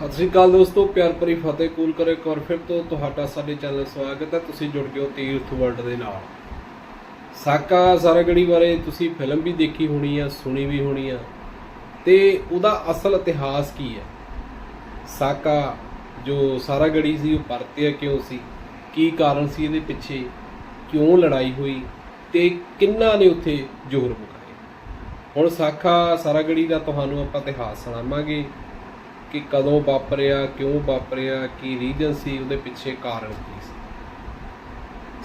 ਸਤਿ ਸ੍ਰੀ ਅਕਾਲ ਦੋਸਤੋ, ਪਿਆਰ ਭਰੀ ਫਤਿਹ ਕੂਲ ਕਰੇ ਇੱਕ ਵਾਰ ਫਿਰ ਤੋਂ। ਤੁਹਾਡਾ ਸਾਡੇ ਚੈਨਲ ਸਵਾਗਤ ਹੈ, ਤੁਸੀਂ ਜੁੜ ਗਏ ਹੋ ਤੀਰਥ ਵਰਲਡ ਦੇ ਨਾਲ। ਸਾਕਾ ਸਾਰਾਗੜੀ ਬਾਰੇ ਤੁਸੀਂ ਫਿਲਮ ਵੀ ਦੇਖੀ ਹੋਣੀ ਆ, ਸੁਣੀ ਵੀ ਹੋਣੀ ਆ। ਤੇ ਉਹਦਾ ਅਸਲ ਇਤਿਹਾਸ ਕੀ ਹੈ? ਸਾਕਾ ਜੋ ਸਾਰਾਗੜੀ ਸੀ, ਉਹ ਪਰਤਿਆ ਕਿਉਂ ਸੀ? ਕੀ ਕਾਰਨ ਸੀ ਇਹਦੇ ਪਿੱਛੇ? ਕਿਉਂ ਲੜਾਈ ਹੋਈ? ਤੇ ਕਿੰਨਾ ਨੇ ਉੱਥੇ ਜ਼ੋਰ ਮੁਕਾਏ ਹੁਣ ਸਾਖਾ ਸਾਰਾਗੜੀ ਦਾ ਤੁਹਾਨੂੰ ਆਪਾਂ ਇਤਿਹਾਸ ਸੁਣਾਵਾਂਗੇ। ਕਿ ਕਦੋਂ ਵਾਪਰਿਆ, ਕਿਉਂ ਵਾਪਰਿਆ, ਕੀ ਰੀਜਨ ਸੀ, ਉਹਦੇ ਪਿੱਛੇ ਕਾਰਨ ਕੀ ਸੀ?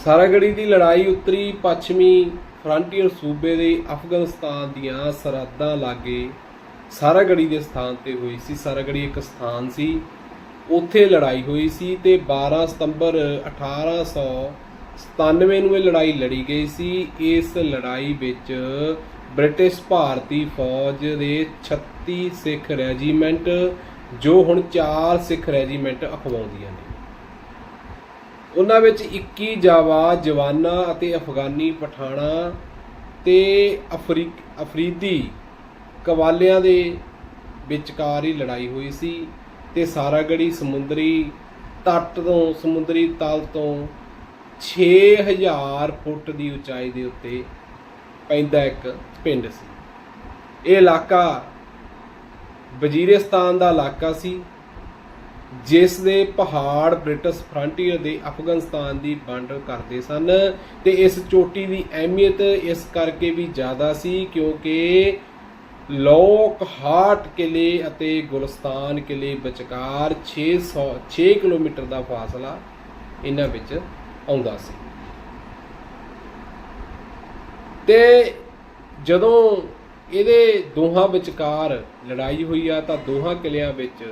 ਸਾਰਾਗੜੀ ਦੀ ਲੜਾਈ ਉੱਤਰੀ ਪੱਛਮੀ ਫਰੰਟੀਅਰ ਸੂਬੇ ਦੇ ਅਫਗਾਨਿਸਤਾਨ ਦੀਆਂ ਸਰਹੱਦਾਂ ਲਾਗੇ ਸਾਰਾਗੜੀ ਦੇ ਸਥਾਨ ਤੇ ਹੋਈ ਸੀ। ਸਾਰਾਗੜੀ ਇੱਕ ਸਥਾਨ ਸੀ। ਉੱਥੇ ਲੜਾਈ ਹੋਈ ਸੀ ਤੇ 12 ਸਤੰਬਰ 1897 ਨੂੰ ਇਹ ਲੜਾਈ ਲੜੀ ਗਈ ਸੀ। ਇਸ ਲੜਾਈ ਵਿੱਚ ਬ੍ਰਿਟਿਸ਼ ਭਾਰਤੀ ਫੌਜ ਦੇ 36 ਸਿੱਖ ਰੈਜੀਮੈਂਟ ਜੋ ਹੁਣ ਚਾਰ ਸਿੱਖ ਰੈਜੀਮੈਂਟ ਅਖਵਾਉਂਦੀਆਂ ਨੇ। ਉਹਨਾਂ ਵਿੱਚ 21 ਜਾਵਾ, ਜਵਾਨਾਂ ਅਤੇ ਅਫਗਾਨੀ ਪਠਾਣਾ ਤੇ ਅਫਰੀਕ, ਅਫਰੀਦੀ ਕਵਾਲਿਆਂ ਦੇ ਵਿਚਕਾਰ ਹੀ ਲੜਾਈ ਹੋਈ ਸੀ ਤੇ ਸਾਰਾਗੜੀ ਸਮੁੰਦਰੀ ਤੱਟ ਤੋਂ, ਸਮੁੰਦਰੀ ਤਲ ਤੋਂ 6000 ਫੁੱਟ ਦੀ ਉਚਾਈ ਦੇ ਉੱਤੇ ਪੈਂਦਾ ਇੱਕ ਪਿੰਡ ਸੀ। ਇਹ ਇਲਾਕਾ ਵਜ਼ੀਰਿਸਤਾਨ ਦਾ ਇਲਾਕਾ ਸੀ, ਜਿਸ ਦੇ ਪਹਾੜ ਬ੍ਰਿਟਿਸ਼ ਫਰੰਟੀਅਰ ਦੇ ਅਫਗਾਨਿਸਤਾਨ ਦੀ ਵੰਡ ਕਰਦੇ ਸਨ ਤੇ ਇਸ ਚੋਟੀ ਦੀ ਅਹਿਮੀਅਤ ਇਸ ਕਰਕੇ ਵੀ ਜ਼ਿਆਦਾ ਸੀ ਕਿਉਂਕਿ ਲੋਕ ਹਾਟ ਕਿਲੇ ਅਤੇ ਗੁਲਸਤਾਨ ਕਿਲੇ ਵਿਚਕਾਰ 600 6 ਕਿਲੋਮੀਟਰ ਦਾ ਫਾਸਲਾ ਇਹਨਾਂ ਵਿੱਚ ਆਉਂਦਾ ਸੀ। ਤੇ ਜਦੋਂ ਇਹਦੇ ਦੋਹਾਂ ਵਿਚਕਾਰ ਲੜਾਈ ਹੋਈ ਆ ਤਾਂ ਦੋਹਾਂ ਕਿਲਿਆਂ ਵਿੱਚ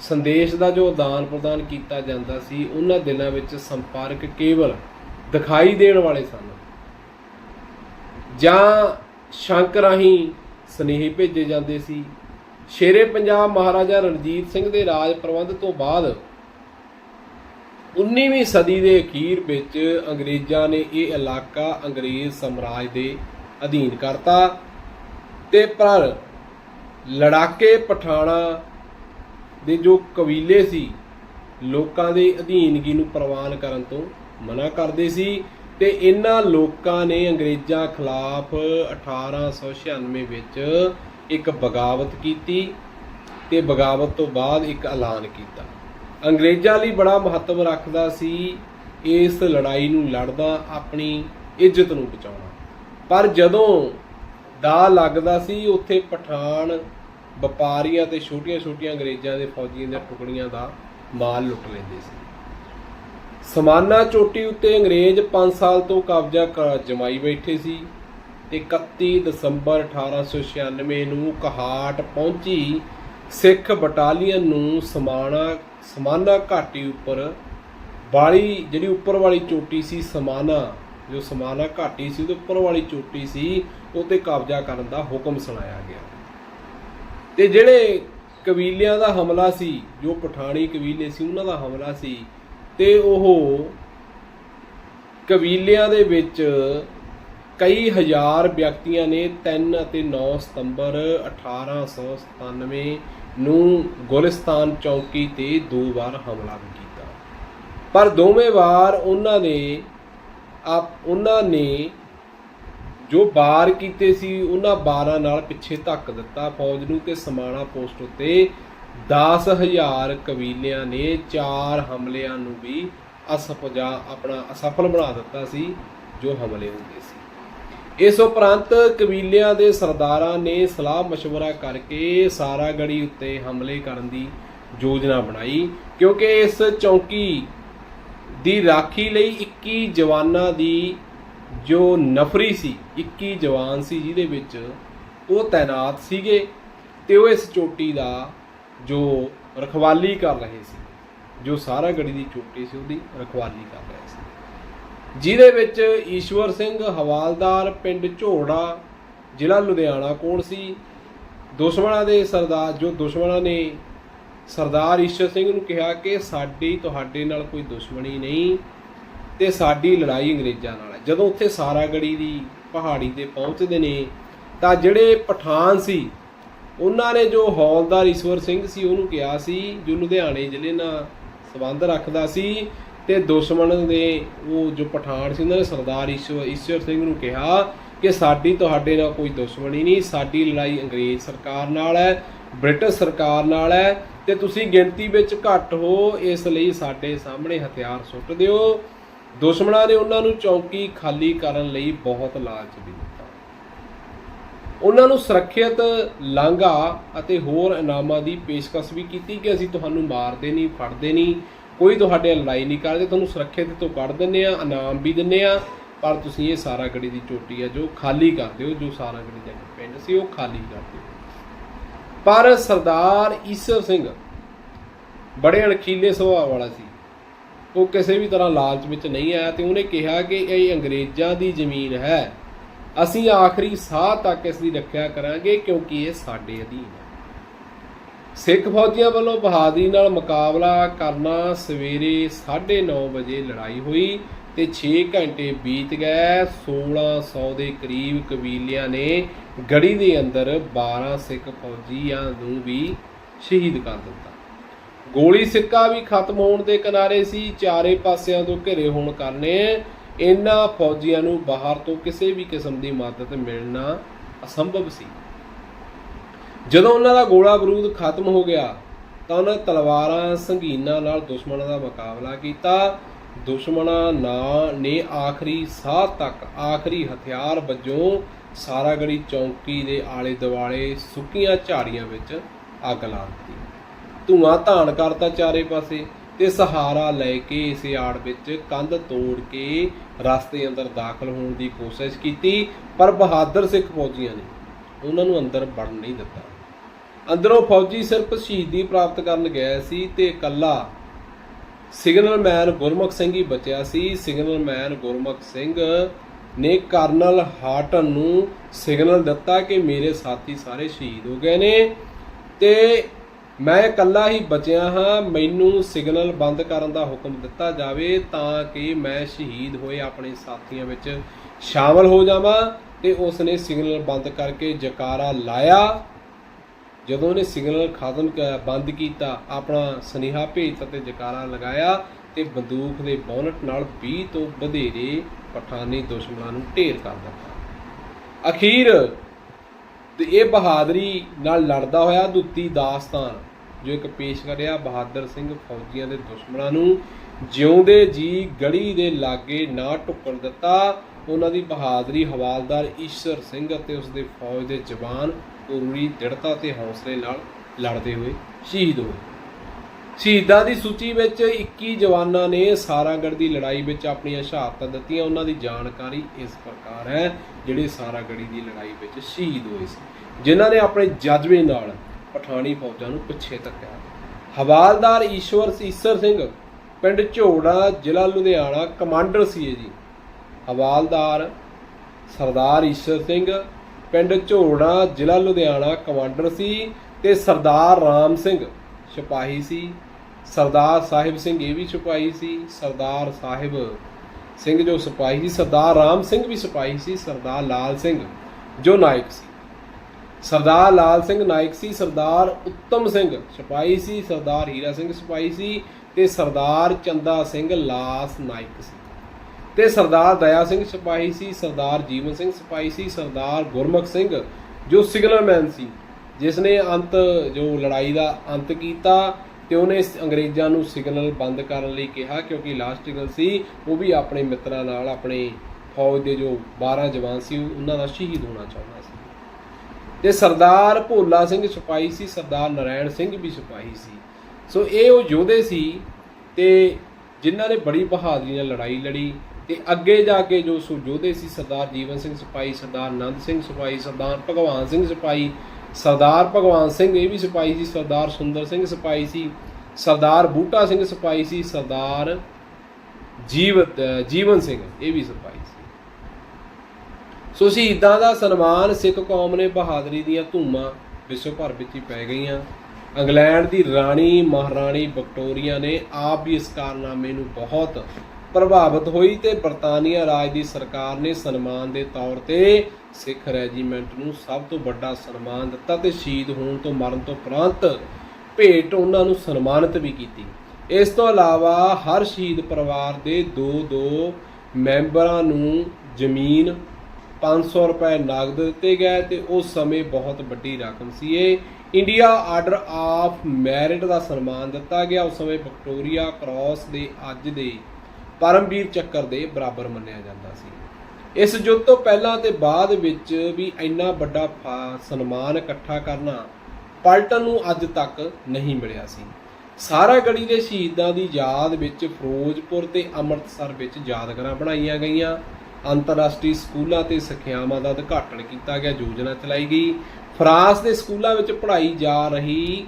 ਸੰਦੇਸ਼ ਦਾ ਜੋ ਦਾਨ ਪ੍ਰਦਾਨ ਕੀਤਾ ਜਾਂਦਾ ਸੀ, ਉਹਨਾਂ ਦਿਨਾਂ ਵਿੱਚ ਸੰਪਰਕ ਕੇਵਲ ਦਿਖਾਈ ਦੇਣ ਵਾਲੇ ਸਨ। ਜਾਂ ਸ਼ੰਕ ਰਾਹੀਂ ਸਨੇਹੀ ਭੇਜੇ ਜਾਂਦੇ ਸੀ। ਸ਼ੇਰੇ ਪੰਜਾਬ ਮਹਾਰਾਜਾ ਰਣਜੀਤ ਸਿੰਘ ਦੇ ਰਾਜ ਪ੍ਰਬੰਧ ਤੋਂ ਬਾਅਦ 19ਵੀਂ ਸਦੀ ਦੇ ਅਖੀਰ ਵਿੱਚ ਅੰਗਰੇਜ਼ਾਂ ਨੇ ਇਹ ਇਲਾਕਾ ਅੰਗਰੇਜ਼ ਸਾਮਰਾਜ ਦੇ ਅਧੀਨ ਕਰਤਾ। ਤੇ ਪਰ ਲੜਾਕੇ ਪਠਾਣਾ ਦੇ ਜੋ ਕਬੀਲੇ ਸੀ, ਲੋਕਾਂ ਦੇ ਅਧੀਨਗੀ ਨੂੰ ਪ੍ਰਵਾਨ ਕਰਨ ਤੋਂ ਮਨਾ ਕਰਦੇ ਸੀ ਤੇ ਇਹਨਾਂ ਲੋਕਾਂ ਨੇ ਅੰਗਰੇਜ਼ਾਂ ਖਿਲਾਫ 1896 ਵਿੱਚ ਇੱਕ ਬਗਾਵਤ ਕੀਤੀ ਤੇ ਬਗਾਵਤ ਤੋਂ ਬਾਅਦ ਇੱਕ ਐਲਾਨ ਕੀਤਾ। ਅੰਗਰੇਜ਼ਾਂ ਲਈ ਬੜਾ ਮਹੱਤਵ ਰੱਖਦਾ ਸੀ ਇਸ ਲੜਾਈ ਨੂੰ ਲੜਦਾ ਆਪਣੀ ਇੱਜ਼ਤ ਨੂੰ ਬਚਾਉਣਾ। ਪਰ ਜਦੋਂ ਦਾ ਲੱਗਦਾ ਸੀ ਉੱਥੇ ਪਠਾਨ ਵਪਾਰੀਆਂ ਤੇ ਛੋਟੀਆਂ-ਛੋਟੀਆਂ ਅੰਗਰੇਜ਼ਾਂ ਦੇ ਫੌਜੀਆਂ ਦੀਆਂ ਟੁਕੜੀਆਂ ਦਾ ਮਾਲ ਲੁੱਟ ਲੈਂਦੇ ਸੀ। ਸਮਾਨਾ ਚੋਟੀ ਉੱਤੇ ਅੰਗਰੇਜ਼ 5 ਸਾਲ ਤੋਂ ਕਬਜ਼ਾ ਕਰ ਜਮਾਈ ਬੈਠੇ ਸੀ। ਤੇ 31 ਦਸੰਬਰ 1896 ਨੂੰ ਕਹਾਟ ਪਹੁੰਚੀ। ਸਿੱਖ ਬਟਾਲੀਅਨ ਨੂੰ ਸਮਾਣਾ, ਸਮਾਨਾ ਘਾਟੀ ਉੱਪਰ ਵਾਲੀ, ਜਿਹੜੀ ਉੱਪਰ ਵਾਲੀ ਚੋਟੀ ਸੀ, ਸਮਾਨਾ ਜੋ ਸਮਾਨਾ ਘਾਟੀ ਸੀ, ਉਹਦੇ ਉੱਪਰ ਵਾਲੀ ਚੋਟੀ ਸੀ ਉਹ 'ਤੇ ਕਬਜ਼ਾ ਕਰਨ ਦਾ ਹੁਕਮ ਸੁਣਾਇਆ ਗਿਆ। ਤੇ ਜਿਹੜੇ ਕਬੀਲਿਆਂ ਦਾ ਹਮਲਾ ਸੀ, ਜੋ ਪਠਾਣੀ ਕਬੀਲੇ ਸੀ, ਉਹਨਾਂ ਦਾ ਹਮਲਾ ਸੀ, ਤੇ ਉਹ ਕਬੀਲਿਆਂ ਦੇ ਵਿੱਚ ਕਈ ਹਜ਼ਾਰ ਵਿਅਕਤੀਆਂ ਨੇ 3 ਅਤੇ 9 ਸਤੰਬਰ 1897 ਨੂੰ ਗੁਲਿਸਤਾਨ ਚੌਕੀ ਤੇ ਦੋ ਵਾਰ ਹਮਲਾ ਵੀ ਕੀਤਾ। ਪਰ ਦੋਵੇਂ ਵਾਰ ਉਹਨਾਂ ਨੇ ਆਪ ਉਹਨਾਂ ਨੇ ਜੋ ਬਾਰ ਕੀਤੇ ਸੀ ਉਹਨਾਂ ਬਾਰਾਂ ਨਾਲ ਪਿੱਛੇ ਧੱਕ ਦਿੱਤਾ ਫੌਜ ਨੂੰ ਤੇ ਸਮਾਣਾ ਪੋਸਟ ਉੱਤੇ 10000 ਕਬੀਲਿਆਂ ਨੇ ਚਾਰ ਹਮਲਿਆਂ ਨੂੰ ਵੀ ਅਸਫਜਾ ਆਪਣਾ ਅਸਫਲ ਬਣਾ ਦਿੱਤਾ ਸੀ ਜੋ ਹਮਲੇ ਹੁੰਦੇ ਸੀ ਇਸ ਉਪਰੰਤ ਕਬੀਲਿਆਂ ਦੇ ਸਰਦਾਰਾਂ ਨੇ ਸਲਾਹ مشورہ ਕਰਕੇ ਸਾਰਾਗੜੀ ਉੱਤੇ ਹਮਲੇ ਕਰਨ ਦੀ ਯੋਜਨਾ ਬਣਾਈ ਕਿਉਂਕਿ ਇਸ ਚੌਕੀ ਦੀ ਰਾਖੀ ਲਈ 21 ਜਵਾਨਾਂ ਦੀ ਜੋ ਨਫਰੀ ਸੀ 21 ਜਵਾਨ ਸੀ ਜਿਹਦੇ ਵਿੱਚ ਉਹ ਤਾਇਨਾਤ ਸੀਗੇ ਤੇ ਉਹ ਇਸ ਚੋਟੀ ਦਾ ਜੋ ਰਖਵਾਲੀ ਕਰ ਰਹੇ ਸੀ, ਜੋ ਸਾਰਾ ਗੜੀ ਦੀ ਚੋਟੀ ਸੀ ਉਹਦੀ ਰਖਵਾਲੀ ਕਰ ਰਹੇ ਸੀ। ਜਿਹਦੇ ਵਿੱਚ ਈਸ਼ਵਰ ਸਿੰਘ ਹਵਾਲਦਾਰ, ਪਿੰਡ ਝੋੜਾ, ਜ਼ਿਲ੍ਹਾ ਲੁਧਿਆਣਾ ਕੋਲ ਸੀ? ਦੁਸ਼ਮਣਾਂ ਦੇ ਸਰਦਾਰ, ਜੋ ਦੁਸ਼ਮਣਾਂ ਨੇ ਸਰਦਾਰ ਈਸ਼ਰ ਸਿੰਘ ਨੂੰ ਕਿਹਾ ਕਿ ਸਾਡੀ ਤੁਹਾਡੇ ਨਾਲ ਕੋਈ ਦੁਸ਼ਮਣੀ ਨਹੀਂ ਤੇ ਸਾਡੀ ਲੜਾਈ ਅੰਗਰੇਜ਼ਾਂ ਨਾਲ ਹੈ। ਜਦੋਂ ਉੱਥੇ ਸਾਰਾਗੜੀ ਦੀ ਪਹਾੜੀ ਤੇ ਪਹੁੰਚਦੇ ਨੇ, ਤਾਂ ਜਿਹੜੇ ਪਠਾਨ ਸੀ, ਉਹਨਾਂ ਨੇ ਜੋ ਹੌਲਦਾਰ ਈਸ਼ਵਰ ਸਿੰਘ ਸੀ, ਉਹਨੂੰ ਕਿਹਾ ਸੀ, ਜੋ ਲੁਧਿਆਣੇ ਜ਼ਿਲ੍ਹੇ ਨਾਲ ਸੰਬੰਧ ਰੱਖਦਾ ਸੀ ਤੇ ਦੁਸ਼ਮਣ ਦੇ ਉਹ ਜੋ ਪਠਾਨ ਸੀ, ਉਹਨਾਂ ਨੇ ਸਰਦਾਰ ਈਸ਼ਵਰ ਈਸ਼ਵਰ ਸਿੰਘ ਨੂੰ ਕਿਹਾ ਕਿ ਸਾਡੀ ਤੁਹਾਡੇ ਨਾਲ ਕੋਈ ਦੁਸ਼ਮਣੀ ਨਹੀਂ, ਸਾਡੀ ਲੜਾਈ ਅੰਗਰੇਜ਼ ਸਰਕਾਰ ਨਾਲ ਹੈ, ਬ੍ਰਿਟਿਸ਼ ਸਰਕਾਰ ਨਾਲ ਹੈ ਤੇ ਤੁਸੀਂ ਗਿਣਤੀ ਵਿੱਚ ਘੱਟ ਹੋ, ਇਸ ਲਈ ਸਾਡੇ ਸਾਹਮਣੇ ਹਥਿਆਰ ਸੁੱਟ ਦਿਓ। ਦੁਸ਼ਮਣਾਂ ਨੇ ਉਹਨਾਂ ਨੂੰ ਚੌਕੀ ਖਾਲੀ ਕਰਨ ਲਈ ਬਹੁਤ ਲਾਲਚ ਵੀ ਦਿੱਤਾ। ਉਹਨਾਂ ਨੂੰ ਸੁਰੱਖਿਅਤ ਲਾਂਘਾ ਅਤੇ ਹੋਰ ਇਨਾਮਾਂ ਦੀ ਪੇਸ਼ਕਸ਼ ਵੀ ਕੀਤੀ ਕਿ ਅਸੀਂ ਤੁਹਾਨੂੰ ਮਾਰਦੇ ਨਹੀਂ, ਫੜਦੇ ਨਹੀਂ, ਕੋਈ ਤੁਹਾਡੇ ਲੜਾਈ ਨਹੀਂ ਕਰਦੇ, ਤੁਹਾਨੂੰ ਸੁਰੱਖਿਅਤ ਤੋਂ ਕੱਢ ਦਿੰਨੇ ਆ ਇਨਾਮ ਵੀ ਦਿੰਨੇ ਆ ਪਰ ਤੁਸੀਂ ਇਹ ਸਾਰਾ ਗੜੀ ਦੀ ਚੋਟੀ ਆ ਜੋ ਖਾਲੀ ਕਰ ਦਿਓ, ਜੋ ਸਾਰਾ ਗੜੀ ਦਾ ਪਿੰਡ ਸੀ ਉਹ ਖਾਲੀ ਕਰ ਦਿਓ। ਪਰ ਸਰਦਾਰ ਈਸ਼ਰ ਸਿੰਘ ਬੜੇ ਅਣਖੀਲੇ ਸੁਭਾਅ ਵਾਲਾ ਸੀ। ਉਹ ਕਿਸੇ ਵੀ ਤਰ੍ਹਾਂ ਲਾਲਚ ਵਿੱਚ ਨਹੀਂ ਆਇਆ ਤੇ ਉਹਨੇ ਕਿਹਾ ਕਿ ਇਹ ਅੰਗਰੇਜ਼ਾਂ ਦੀ ਜ਼ਮੀਨ ਹੈ। ਅਸੀਂ ਆਖਰੀ ਸਾਹ ਤੱਕ ਇਸ ਦੀ ਰੱਖਿਆ ਕਰਾਂਗੇ ਕਿਉਂਕਿ ਇਹ ਸਾਡੇ ਅਧੀਨ ਹੈ। ਸਿੱਖ ਫੌਜੀਆਂ ਵੱਲੋਂ ਬਹਾਦਰੀ ਨਾਲ ਮੁਕਾਬਲਾ ਕਰਨਾ ਸਵੇਰੇ 9:30 ਵਜੇ ਲੜਾਈ ਹੋਈ। ਤੇ 6 ਘੰਟੇ ਬੀਤ ਗਏ। 1600 ਦੇ ਕਰੀਬ ਕਬੀਲਿਆਂ ਨੇ ਗੜੀ ਦੇ ਅੰਦਰ 12 ਸਿੱਖ ਫੌਜੀਆਂ ਨੂੰ ਵੀ ਸ਼ਹੀਦ ਕਰ ਦਿੱਤਾ। ਗੋਲੀ ਸਿੱਕਾ ਵੀ ਖਤਮ ਹੋਣ ਦੇ ਕਿਨਾਰੇ ਸੀ। ਚਾਰੇ ਪਾਸਿਆਂ ਤੋਂ ਘਿਰੇ ਹੋਣ ਕਰਨੇ ਇਹਨਾਂ ਫੌਜੀਆਂ ਨੂੰ ਬਾਹਰ ਤੋਂ ਕਿਸੇ ਵੀ ਕਿਸਮ ਦੀ ਮਦਦ ਮਿਲਣਾ ਅਸੰਭਵ ਸੀ। ਜਦੋਂ ਉਹਨਾਂ ਦਾ ਗੋਲਾ ਬਰੂਦ ਖਤਮ ਹੋ ਗਿਆ, ਤਾਂ ਉਹਨਾਂ ਤਲਵਾਰਾਂ ਸੰਗੀਨਾਂ ਨਾਲ ਦੁਸ਼ਮਣਾਂ ਦਾ ਮੁਕਾਬਲਾ ਕੀਤਾ। ਦੁਸ਼ਮਣਾਂ ਨਾ ਨੇ ਆਖਰੀ ਸਾਹ ਤੱਕ ਆਖਰੀ ਹਥਿਆਰ ਵਜੋਂ ਸਾਰਾਗੜੀ ਚੌਂਕੀ ਦੇ ਆਲੇ ਦੁਆਲੇ ਸੁੱਕੀਆਂ ਝਾੜੀਆਂ ਵਿੱਚ ਅੱਗ ਲਾ ਦਿੱਤੀ। ਧੂਆਂ ਧਾਨ ਕਰਤਾ ਚਾਰੇ ਪਾਸੇ ਤੇ ਸਹਾਰਾ ਲੈ ਕੇ ਇਸੇ ਆੜ ਵਿੱਚ ਕੰਧ ਤੋੜ ਕੇ ਰਸਤੇ ਅੰਦਰ ਦਾਖਲ ਹੋਣ ਦੀ ਕੋਸ਼ਿਸ਼ ਕੀਤੀ, ਪਰ ਬਹਾਦਰ ਸਿੱਖ ਫੌਜੀਆਂ ਨੇ ਉਹਨਾਂ ਨੂੰ ਅੰਦਰ ਵੜਨ ਨਹੀਂ ਦਿੱਤਾ। ਅੰਦਰੋਂ ਫੌਜੀ ਸਿਰਫ ਸ਼ਹੀਦੀ ਪ੍ਰਾਪਤ ਕਰਨ ਗਏ ਸੀ ਤੇ ਇਕੱਲਾ ਸਿਗਨਲਮੈਨ ਗੁਰਮੁਖ ਸਿੰਘ ਹੀ ਬਚਿਆ ਸੀ। ਸਿਗਨਲਮੈਨ ਗੁਰਮੁਖ ਸਿੰਘ ਨੇ ਕਰਨਲ ਹਾਰਟਨ ਨੂੰ ਸਿਗਨਲ ਦਿੱਤਾ ਕਿ ਮੇਰੇ ਸਾਥੀ ਸਾਰੇ ਸ਼ਹੀਦ ਹੋ ਗਏ ਨੇ। ਤੇ ਮੈਂ ਇਕੱਲਾ ਹੀ ਬਚਿਆ ਹਾਂ। ਮੈਨੂੰ ਸਿਗਨਲ ਬੰਦ ਕਰਨ ਦਾ ਹੁਕਮ ਦਿੱਤਾ ਜਾਵੇ ਤਾਂ ਕਿ ਮੈਂ ਸ਼ਹੀਦ ਹੋਏ ਆਪਣੇ ਸਾਥੀਆਂ ਵਿੱਚ ਸ਼ਾਮਲ ਹੋ ਜਾਵਾਂ। ਤੇ ਉਸ ਨੇ ਸਿਗਨਲ ਬੰਦ ਕਰਕੇ ਜਕਾਰਾ ਲਾਇਆ। ਜਦੋਂ ਉਹਨੇ ਸਿਗਨਲ ਖਤਮ ਬੰਦ ਕੀਤਾ, ਆਪਣਾ ਸੁਨੇਹਾ ਭੇਜਤਾ ਤੇ ਜਕਾਰਾ ਲਗਾਇਆ ਤੇ ਬੰਦੂਕ ਦੇ ਬੋਨਟ ਨਾਲ 20 ਤੋਂ ਵਧੇਰੇ ਪਠਾਨੀ ਦੁਸ਼ਮਣਾਂ ਨੂੰ ਢੇਰ ਕਰ ਦਿੱਤਾ। ਅਖੀਰ ਤੇ ਇਹ ਬਹਾਦਰੀ ਨਾਲ ਲੜਦਾ ਹੋਇਆ ਦੁੱਤੀ ਦਾਸਤਾਨ, ਜੋ ਇੱਕ ਪੇਸ਼ ਕਰਿਆ ਬਹਾਦਰ ਸਿੰਘ ਫੌਜੀਆਂ ਦੇ ਦੁਸ਼ਮਣਾਂ ਨੂੰ ਜਿਉਂਦੇ ਜੀ ਗੜੀ ਦੇ ਲਾਗੇ ਨਾ ਟੁੱਕਣ ਦਿੱਤਾ ਉਹਨਾਂ ਦੀ ਬਹਾਦਰੀ ਹਵਾਲਦਾਰ ਈਸ਼ਰ ਸਿੰਘ ਅਤੇ ਉਸ ਦੇ ਫੌਜ ਦੇ ਜਵਾਨ ਪੂਰੀ ਦ੍ਰਿੜਤਾ ਤੇ ਹੌਸਲੇ ਨਾਲ ਲੜਦੇ ਹੋਏ ਸ਼ਹੀਦ ਹੋਏ। ਸ਼ਹੀਦਾਂ ਦੀ ਸੂਚੀ ਵਿੱਚ 21 ਜਵਾਨਾਂ ਨੇ ਸਾਰਾਗੜ੍ਹ ਦੀ ਲੜਾਈ ਵਿੱਚ ਆਪਣੀਆਂ ਸ਼ਹਾਦਤਾਂ ਦਿੱਤੀਆਂ। ਉਹਨਾਂ ਦੀ ਜਾਣਕਾਰੀ ਇਸ ਪ੍ਰਕਾਰ ਹੈ, ਜਿਹੜੇ ਸਾਰਾਗੜ੍ਹੀ ਦੀ ਲੜਾਈ ਵਿੱਚ ਸ਼ਹੀਦ ਹੋਏ ਸੀ, ਜਿਨ੍ਹਾਂ ਨੇ ਆਪਣੇ ਜਜ਼ਬੇ ਨਾਲ ਪਠਾਣੀ ਫੌਜਾਂ ਨੂੰ ਪਿੱਛੇ ਧੱਕਿਆ। ਹਵਾਲਦਾਰ ਈਸ਼ਵਰ ਈਸਰ ਸਿੰਘ, ਪਿੰਡ ਝੋੜਾ, ਜ਼ਿਲ੍ਹਾ ਲੁਧਿਆਣਾ, ਕਮਾਂਡਰ ਸੀ ਜੀ। ਹਵਾਲਦਾਰ ਸਰਦਾਰ ਈਸ਼ਰ ਸਿੰਘ, ਪਿੰਡ ਝੋੜਾ ਜ਼ਿਲ੍ਹਾ ਲੁਧਿਆਣਾ ਕਮਾਂਡਰ ਸੀ ਤੇ ਸਰਦਾਰ ਰਾਮ ਸਿੰਘ ਸਿਪਾਹੀ ਸੀ। ਸਰਦਾਰ ਸਾਹਿਬ ਸਿੰਘ ਇਹ ਵੀ ਸਿਪਾਹੀ ਸੀ, ਸਰਦਾਰ ਸਾਹਿਬ ਸਿੰਘ ਜੋ ਸਿਪਾਹੀ ਸੀ, ਸਰਦਾਰ ਰਾਮ ਸਿੰਘ ਵੀ ਸਿਪਾਹੀ ਸੀ, ਸਰਦਾਰ ਲਾਲ ਸਿੰਘ ਜੋ ਨਾਇਕ ਸੀ। ਸਰਦਾਰ ਲਾਲ ਸਿੰਘ ਨਾਇਕ ਸੀ, ਸਰਦਾਰ ਉੱਤਮ ਸਿੰਘ ਸਿਪਾਹੀ ਸੀ, ਸਰਦਾਰ ਹੀਰਾ ਸਿੰਘ ਸਿਪਾਹੀ ਸੀ ਤੇ ਸਰਦਾਰ ਚੰਦਾ ਸਿੰਘ ਲਾਸ ਨਾਇਕ ਸੀ। ਤੇ ਸਰਦਾਰ ਦਇਆ ਸਿੰਘ ਸਿਪਾਹੀ ਸੀ, ਸਰਦਾਰ ਜੀਵਨ ਸਿੰਘ ਸਿਪਾਹੀ ਸੀ, ਸਰਦਾਰ ਗੁਰਮੁਖ ਸਿੰਘ, ਜੋ ਸਿਗਨਲਮੈਨ ਸੀ ਜਿਸ ਨੇ ਅੰਤ ਜੋ ਲੜਾਈ ਦਾ ਅੰਤ ਕੀਤਾ ਤੇ ਉਹਨੇ ਅੰਗਰੇਜ਼ਾਂ ਨੂੰ ਸਿਗਨਲ ਬੰਦ ਕਰਨ ਲਈ ਕਿਹਾ, ਕਿਉਂਕਿ ਲਾਸਟ ਸਿਗਨਲ ਸੀ, ਉਹ ਵੀ ਆਪਣੇ ਮਿੱਤਰਾਂ ਨਾਲ, ਆਪਣੇ ਫੌਜ ਦੇ ਜੋ 12 ਜਵਾਨ ਸੀ ਉਹਨਾਂ ਦਾ ਸ਼ਹੀਦ ਹੋਣਾ ਚਾਹੁੰਦਾ ਸੀ। ਤੇ ਸਰਦਾਰ ਭੋਲਾ ਸਿੰਘ ਸਿਪਾਹੀ ਸੀ, ਸਰਦਾਰ ਨਰਾਇਣ ਸਿੰਘ ਵੀ ਸਿਪਾਹੀ ਸੀ। ਸੋ ਇਹ ਉਹ ਯੋਧੇ ਸੀ ਤੇ ਜਿਨ੍ਹਾਂ ਨੇ ਬੜੀ ਬਹਾਦਰੀ ਨਾਲ ਲੜਾਈ ਲੜੀ ਤੇ ਅੱਗੇ ਜਾ ਕੇ ਜੋ ਸੋ ਸੀ ਸਰਦਾਰ ਜੀਵਨ ਸਿੰਘ ਸਿਪਾਹੀ, ਸਰਦਾਰ ਨੰਦ ਸਿੰਘ ਸਿਪਾਹੀ, ਸਰਦਾਰ ਭਗਵਾਨ ਸਿੰਘ ਸਿਪਾਹੀ, ਸਰਦਾਰ ਭਗਵਾਨ ਸਿੰਘ ਇਹ ਵੀ ਸਿਪਾਹੀ ਸੀ, ਸਰਦਾਰ ਸੁੰਦਰ ਸਿੰਘ ਸਿਪਾਹੀ ਸੀ, ਸਰਦਾਰ ਬੂਟਾ ਸਿੰਘ ਸਿਪਾਹੀ ਸੀ, ਸਰਦਾਰ ਜੀਵਤ ਜੀਵਨ ਸਿੰਘ ਇਹ ਵੀ ਸਿਪਾਹੀ ਸੀ। ਸੋ ਸ਼ਹੀਦਾਂ ਦਾ ਸਨਮਾਨ ਸਿੱਖ ਕੌਮ ਨੇ ਬਹਾਦਰੀ ਦੀਆਂ ਧੂਮਾਂ ਵਿਸ਼ਵ ਭਰ ਵਿੱਚ ਹੀ ਪੈ ਗਈਆਂ। ਇੰਗਲੈਂਡ ਦੀ ਰਾਣੀ, ਮਹਾਰਾਣੀ ਵਿਕਟੋਰੀਆ ਨੇ ਆਪ ਵੀ ਇਸ ਕਾਰਨਾਮੇ ਨੂੰ ਬਹੁਤ ਪ੍ਰਭਾਵਿਤ ਹੋਈ ਤੇ ਬਰਤਾਨੀਆ ਰਾਜ ਦੀ ਸਰਕਾਰ ਨੇ ਸਨਮਾਨ ਦੇ ਤੌਰ ਤੇ ਸਿੱਖ ਰੈਜੀਮੈਂਟ ਨੂੰ ਸਭ ਤੋਂ ਵੱਡਾ ਸਨਮਾਨ ਦਿੱਤਾ ਤੇ ਸ਼ਹੀਦ ਹੋਣ ਤੋਂ ਮਰਨ ਤੋਂ ਉਪਰੰਤ ਭੇਟ ਉਹਨਾਂ ਨੂੰ ਸਨਮਾਨਿਤ ਵੀ ਕੀਤੀ। ਇਸ ਤੋਂ ਇਲਾਵਾ ਹਰ ਸ਼ਹੀਦ ਪਰਿਵਾਰ ਦੇ ਦੋ ਦੋ ਮੈਂਬਰਾਂ ਨੂੰ ਜ਼ਮੀਨ 500 ਰੁਪਏ ਨਗਦ ਦਿੱਤੇ ਗਏ ਤੇ ਉਸ ਸਮੇਂ ਬਹੁਤ ਵੱਡੀ ਰਕਮ ਸੀ ਇਹ। ਇੰਡੀਆ ਆਰਡਰ ਆਫ ਮੈਰਿਟ ਦਾ ਸਨਮਾਨ ਦਿੱਤਾ ਗਿਆ। ਉਸ ਸਮੇਂ ਵਿਕਟੋਰੀਆ ਕ੍ਰਾਸ ਦੇ ਅੱਜ ਦੇ ਪਰਮਵੀਰ ਚੱਕਰ ਦੇ ਬਰਾਬਰ ਮੰਨਿਆ ਜਾਂਦਾ ਸੀ। ਇਸ ਯੁੱਧ ਤੋਂ ਪਹਿਲਾਂ ਤੇ ਬਾਅਦ ਵਿੱਚ ਵੀ ਇੰਨਾ ਵੱਡਾ ਫਾ- ਸਨਮਾਨ ਇਕੱਠਾ ਕਰਨਾ ਪਲਟਨ ਨੂੰ ਅੱਜ ਤੱਕ ਨਹੀਂ ਮਿਲਿਆ ਸੀ। ਸਾਰਾ ਗੜੀ ਦੇ ਸ਼ਹੀਦਾਂ ਦੀ ਯਾਦ ਵਿੱਚ ਫਿਰੋਜ਼ਪੁਰ ਤੇ ਅੰਮ੍ਰਿਤਸਰ ਵਿੱਚ ਯਾਦਗਾਰਾਂ ਬਣਾਈਆਂ ਗਈਆਂ। ਅੰਤਰਰਾਸ਼ਟਰੀ ਸਕੂਲਾਂ ਤੇ ਸਿੱਖਿਆਵਾਂ ਦਾ ਉਦਘਾਟਨ ਕੀਤਾ ਗਿਆ, ਯੋਜਨਾ ਚਲਾਈ ਗਈ। ਫਰਾਂਸ ਦੇ ਸਕੂਲਾਂ ਵਿੱਚ ਪੜ੍ਹਾਈ ਜਾ ਰਹੀ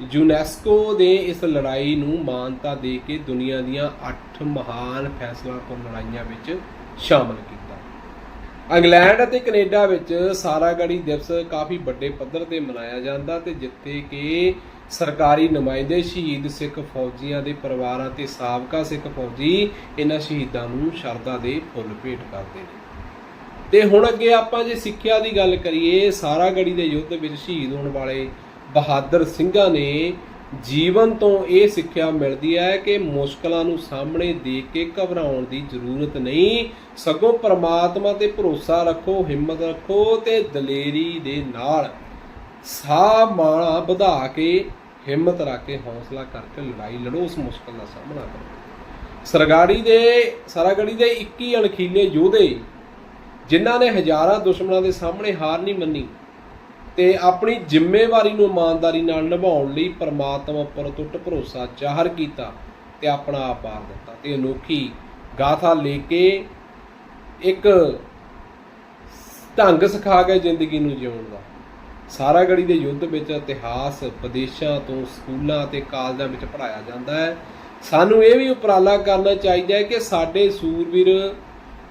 ਯੂਨੈਸਕੋ ਦੇ ਇਸ ਲੜਾਈ ਨੂੰ ਮਾਨਤਾ ਦੇ ਕੇ ਦੁਨੀਆ ਦੀਆਂ 8 ਮਹਾਨ ਫੈਸਲਾਕੁਨ ਲੜਾਈਆਂ ਵਿੱਚ ਸ਼ਾਮਲ ਕੀਤਾ। ਇੰਗਲੈਂਡ ਅਤੇ ਕੈਨੇਡਾ ਵਿੱਚ ਸਾਰਾਗੜੀ ਦਿਵਸ ਕਾਫੀ ਵੱਡੇ ਪੱਧਰ ਤੇ ਮਨਾਇਆ ਜਾਂਦਾ ਤੇ ਜਿੱਥੇ ਕਿ ਸਰਕਾਰੀ ਨੁਮਾਇੰਦੇ ਸ਼ਹੀਦ ਸਿੱਖ ਫੌਜੀਆਂ ਦੇ ਪਰਿਵਾਰਾਂ ਤੇ ਸਾਬਕਾ ਸਿੱਖ ਫੌਜੀ ਇਹਨਾਂ ਸ਼ਹੀਦਾਂ ਨੂੰ ਸ਼ਰਧਾ ਦੇ ਫੁੱਲ ਭੇਟ ਕਰਦੇ ਨੇ। ਤੇ ਹੁਣ ਅੱਗੇ ਆਪਾਂ ਜੇ ਸਿੱਖਿਆ ਦੀ ਗੱਲ ਕਰੀਏ ਸਾਰਾਗੜੀ ਦੇ ਯੁੱਧ ਵਿੱਚ ਸ਼ਹੀਦ ਹੋਣ ਵਾਲੇ ਬਹਾਦਰ ਸਿੰਘਾਂ ਨੇ ਜੀਵਨ ਤੋਂ ਇਹ ਸਿੱਖਿਆ ਮਿਲਦੀ ਹੈ ਕਿ ਮੁਸ਼ਕਲਾਂ ਨੂੰ ਸਾਹਮਣੇ ਦੇਖ ਕੇ ਘਬਰਾਉਣ ਦੀ ਜ਼ਰੂਰਤ ਨਹੀਂ। ਸਗੋਂ ਪਰਮਾਤਮਾ ਤੇ ਭਰੋਸਾ ਰੱਖੋ, ਹਿੰਮਤ ਰੱਖੋ ਤੇ ਦਲੇਰੀ ਦੇ ਨਾਲ ਸਾਹ ਮਾਣਾ ਵਧਾ ਕੇ ਹਿੰਮਤ ਰੱਖ ਕੇ ਹੌਸਲਾ ਕਰਕੇ ਲੜਾਈ ਲੜੋ, ਉਸ ਮੁਸ਼ਕਲ ਦਾ ਸਾਹਮਣਾ ਕਰੋ। ਸਰਗਾੜੀ ਦੇ, ਸਰਾਗੜੀ ਦੇ 21 ਅਣਖੀਲੇ ਯੋਧੇ, ਜਿਨ੍ਹਾਂ ਨੇ ਹਜ਼ਾਰਾਂ ਦੁਸ਼ਮਣਾਂ ਦੇ ਸਾਹਮਣੇ ਹਾਰ ਨਹੀਂ ਮੰਨੀ ਤੇ ਆਪਣੀ ਜ਼ਿੰਮੇਵਾਰੀ ਨੂੰ ਇਮਾਨਦਾਰੀ ਨਾਲ ਨਿਭਾਉਣ ਲਈ ਪਰਮਾਤਮਾ ਉੱਪਰ ਟੁੱਟ ਭਰੋਸਾ ਜ਼ਾਹਰ ਕੀਤਾ ਤੇ ਆਪਣਾ ਆਪ ਪਾਰ ਦਿੱਤਾ। ਤੇ ਅਨੋਖੀ ਗਾਥਾ ਲੈ ਕੇ ਇੱਕ ਢੰਗ ਸਿਖਾ ਕੇ ਜ਼ਿੰਦਗੀ ਨੂੰ ਜਿਉਣ ਦਾ। ਸਾਰਾ ਗੜੀ ਦੇ ਯੁੱਧ ਵਿੱਚ ਇਤਿਹਾਸ ਵਿਦੇਸ਼ਾਂ ਤੋਂ ਸਕੂਲਾਂ ਤੇ ਕਾਲਜਾਂ ਵਿੱਚ ਪੜਾਇਆ ਜਾਂਦਾ ਹੈ। ਸਾਨੂੰ ਇਹ ਵੀ ਉਪਰਾਲਾ ਕਰਨਾ ਚਾਹੀਦਾ ਹੈ ਕਿ ਸਾਡੇ ਸੂਰਵੀਰ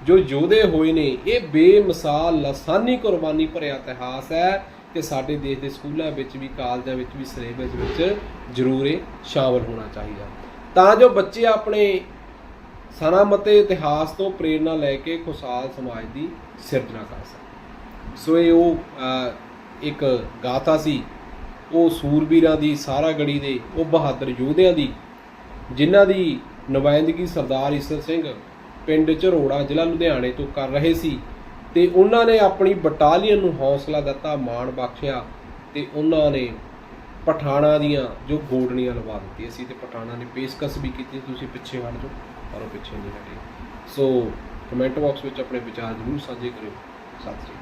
ਜੋ ਯੋਧੇ ਹੋਏ ਨੇ, ਇਹ ਬੇਮਿਸਾਲ, ਲਸਾਨੀ ਕੁਰਬਾਨੀ ਭਰਿਆ ਇਤਿਹਾਸ ਹੈ। ਤੇ ਸਾਡੇ ਦੇਸ਼ ਦੇ ਸਕੂਲਾਂ ਵਿੱਚ ਵੀ, ਕਾਲਜਾਂ ਵਿੱਚ ਵੀ, ਸਿਲੇਬਸ ਵਿੱਚ ਜ਼ਰੂਰ ਇਹ ਸ਼ਾਮਲ ਹੋਣਾ ਚਾਹੀਦਾ। ਤਾਂ ਜੋ ਬੱਚੇ ਆਪਣੇ ਸਨਾਮਤੇ ਇਤਿਹਾਸ ਤੋਂ ਪ੍ਰੇਰਣਾ ਲੈ ਕੇ ਖੁਸ਼ਹਾਲ ਸਮਾਜ ਦੀ ਸਿਰਜਣਾ ਕਰ ਸਕਣ। ਸੋ ਇਹ ਉਹ ਇੱਕ ਗਾਥਾ ਸੀ। ਉਹ ਸੂਰਬੀਰਾਂ ਦੀ, ਸਾਰਾ ਗੜੀ ਦੇ, ਉਹ ਬਹਾਦਰ ਯੋਧਿਆਂ ਦੀ, ਜਿਨ੍ਹਾਂ ਦੀ ਨੁਮਾਇੰਦਗੀ ਸਰਦਾਰ ਈਸਰ ਸਿੰਘ ਪਿੰਡ ਝਰੋੜਾ ਜ਼ਿਲ੍ਹਾ ਲੁਧਿਆਣੇ ਤੋਂ ਕਰ ਰਹੇ ਸੀ। ਤੇ ਉਹਨਾਂ ਨੇ ਆਪਣੀ ਬਟਾਲੀਅਨ ਨੂੰ ਹੌਸਲਾ ਦਿੱਤਾ ਮਾਣ ਬਖਸ਼ਿਆ ਤੇ ਉਹਨਾਂ ਨੇ ਪਠਾਣਾ ਦੀਆਂ ਜੋ ਗੋਡਣੀਆਂ ਲਵਾ ਦਿੱਤੀਆਂ ਸੀ ਤੇ ਪਠਾਣਾ ਨੇ ਪੇਸ਼ਕਸ਼ ਵੀ ਕੀਤੀ। ਤੁਸੀਂ ਪਿੱਛੇ ਹਟ ਜਾਓ ਪਰ ਉਹ ਪਿੱਛੇ ਨਹੀਂ ਹਟੇ ਸੋ ਕਮੈਂਟ ਬਾਕਸ ਵਿੱਚ ਆਪਣੇ ਵਿਚਾਰ ਜ਼ਰੂਰ ਸਾਂਝੇ ਕਰਿਓ। ਸਤਿ ਸ਼੍ਰੀ ਅਕਾਲ।